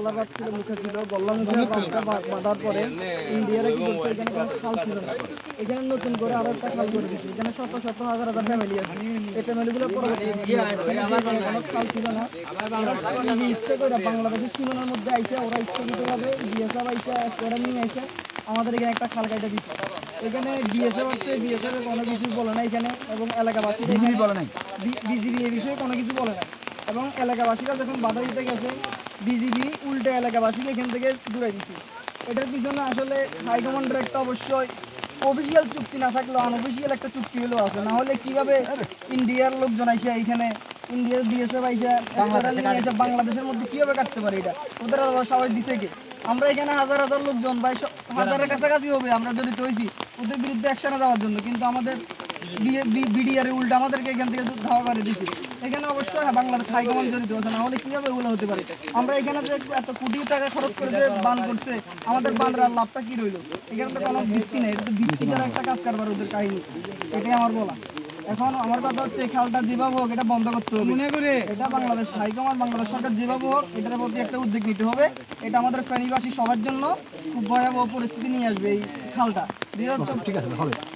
আল্লাহবাদ ছিল মুখে ছিল। গল্লা মুখে বাঁধটা বাঁধার পরে ইন্ডিয়ারে কি করছে এখানে কোনো খাল ছিল। না এখানে নতুন করে আরও একটা খাল করে দিচ্ছে এখানে শত শত হাজার হাজার ফ্যামিলি আছে। এই ফ্যামিলিগুলো পরবর্তী কোনো খাল ছিল না। ইচ্ছে করে বাংলাদেশের সীমানার মধ্যে আইসে ওরা আইসে নিয়ে আইসে। আমাদের এখানে একটা খাল কাটা দিচ্ছে এখানে বিএসএফ আছে বিএসএফ কোনো কিছু বলে না এখানে। এবং এলাকাবাসী বলে নাই? বিজিবি এই বিষয়ে কোনো কিছু বলে না। এবং এলাকাবাসীরা যখন বাধা দিতে গেছে বিজিবি উল্টে এলাকাবাসীকে এখান থেকে দূরে দিচ্ছে এটার পিছনে আসলে হাইকমান্ডের একটা অবশ্যই অফিসিয়াল চুক্তি না থাকলেও আনঅফিসিয়াল একটা চুক্তি হলেও আছে। না হলে কীভাবে ইন্ডিয়ার লোকজন আইসে এখানে ইন্ডিয়ার বিএসএফ আইসে নিয়ে এসে বাংলাদেশের মধ্যে কীভাবে কাটতে পারে এটা? ওদের সবাই দিছে কে? আমরা এখানে হাজার হাজার লোকজন স- হাজারের কাছাকাছি হবে আমরা জড়িত হয়েছি। ওদের বিরুদ্ধে অ্যাকশনে যাওয়ার জন্য। কিন্তু আমাদের বিডিআর উল্টা আমাদেরকে এখান থেকে ধাওয়া করে দিচ্ছে এখানে অবশ্যই হ্যাঁ, বাংলাদেশ হাইকমান্ড জড়িত আছে না হলে কীভাবে এগুলো হতে পারে? আমরা এখানে যে এত কোটি টাকা খরচ করে যে বান করছে আমাদের বানরার লাভটা কি রইল? এখানে তো কোনো ভিত্তি নেই এটা তো ভিত্তি ছাড়া একটা কাজ কারবার ওদের কাহিনী। এটাই আমার বলা। এখন আমার কথা হচ্ছে এই খালটা যেভাবে হোক এটা বন্ধ করতে হবে। মনে করে। এটা বাংলাদেশ হাইকমান্ড বাংলাদেশ সরকার যেভাবে হোক এটার প্রতি একটা উদ্যোগ নিতে হবে। এটা আমাদের ফেনীবাসী সবার জন্য খুব ভয়াবহ পরিস্থিতি নিয়ে আসবে এই খালটা। ঠিক আছে